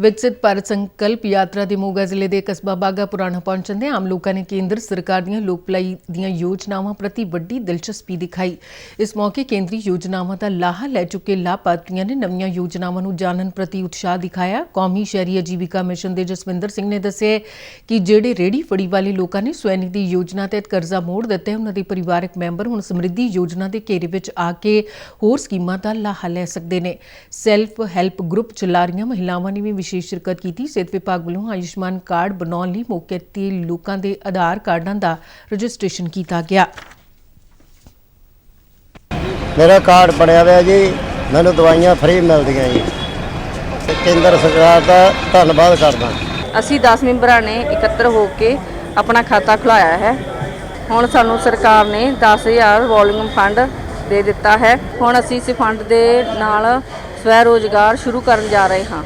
ਵਿਕਸਿਤ ਭਾਰਤ ਸੰਕਲਪ ਯਾਤਰਾ ਦੇ ਮੋਗਾ ਜ਼ਿਲ੍ਹੇ ਦੇ ਕਸਬਾ ਬਾਗਾ ਪੁਰਾਣਾ ਪਹੁੰਚਣ ਦੇ ਆਮ ਲੋਕਾਂ ਨੇ ਕੇਂਦਰ ਸਰਕਾਰ ਦੀਆਂ ਲੋਕ ਭਲਾਈ ਦੀਆਂ ਯੋਜਨਾਵਾਂ ਪ੍ਰਤੀ ਵੱਡੀ ਦਿਲਚਸਪੀ ਦਿਖਾਈ। ਇਸ ਮੌਕੇ ਕੇਂਦਰੀ ਯੋਜਨਾਵਾਂ ਦਾ ਲਾਹਾ ਲੈ ਚੁੱਕੇ ਲਾਭਪਾਤਰੀਆਂ ਨੇ ਨਵੀਆਂ ਯੋਜਨਾਵਾਂ ਨੂੰ ਜਾਣਨ ਪ੍ਰਤੀ ਉਤਸ਼ਾਹ ਦਿਖਾਇਆ। ਕੌਮੀ ਸ਼ਹਿਰੀ ਅਜੀਵਿਕਾ ਮਿਸ਼ਨ ਦੇ ਜਸਵਿੰਦਰ ਸਿੰਘ ਨੇ ਦੱਸਿਆ ਕਿ ਜਿਹੜੇ ਰੇੜੀ ਫੜੀ ਵਾਲੇ ਲੋਕਾਂ ਨੇ ਸਵੈਨਿਧੀ ਯੋਜਨਾ ਤਹਿਤ ਕਰਜ਼ਾ ਮੋੜ ਦਿੱਤਾ ਹੈ, ਉਹਨਾਂ ਦੇ ਪਰਿਵਾਰਕ ਮੈਂਬਰ ਹੁਣ ਸਮਰਿੱਧੀ ਯੋਜਨਾ ਦੇ ਘੇਰੇ ਵਿੱਚ ਆ ਕੇ ਹੋਰ ਸਕੀਮਾਂ ਦਾ ਲਾਹਾ ਲੈ ਸਕਦੇ ਨੇ। ਸੈਲਫ ਹੈਲਪ ਗਰੁੱਪ ਚਲਾ ਰਹੀਆਂ ਮਹਿਲਾਵਾਂ ਨੇ ਵੀ ਵਿਸ਼ੇਸ਼ ਸ਼ਿਰਕਤ ਕੀਤੀ। ਸਿਹਤ ਵਿਭਾਗ ਵੱਲੋਂ ਆਯੁਸ਼ਮਾਨ ਕਾਰਡ ਬਣਾਉਣ ਲਈ ਮੌਕੇ ਤੇ ਲੋਕਾਂ ਦੇ ਆਧਾਰ ਕਾਰਡਾਂ ਦਾ ਰਜਿਸਟ੍ਰੇਸ਼ਨ ਕੀਤਾ ਗਿਆ। ਮੇਰਾ ਕਾਰਡ ਬਣਿਆ ਹੋਇਆ ਜੀ। ਮੈਨੂੰ ਦਵਾਈਆਂ ਫ੍ਰੀ ਮਿਲਦੀਆਂ ਜੀ। ਤੇ ਕੇਂਦਰ ਸਰਕਾਰ ਦਾ ਧੰਨਵਾਦ ਕਰਦਾ। ਅਸੀਂ 10 ਮੈਂਬਰਾਂ ਨੇ ਇਕੱਤਰ ਹੋ ਕੇ ਆਪਣਾ ਖਾਤਾ ਖੁਲਾਇਆ ਹੈ। ਹੁਣ ਸਾਨੂੰ ਸਰਕਾਰ ਨੇ 10000 ਵੋਲਿਊਮ ਫੰਡ ਦੇ ਦਿੱਤਾ ਹੈ। ਹੁਣ ਅਸੀਂ ਇਸ ਫੰਡ ਦੇ ਨਾਲ ਸਵੈ ਰੋਜ਼ਗਾਰ ਸ਼ੁਰੂ ਕਰਨ ਜਾ ਰਹੇ ਹਾਂ।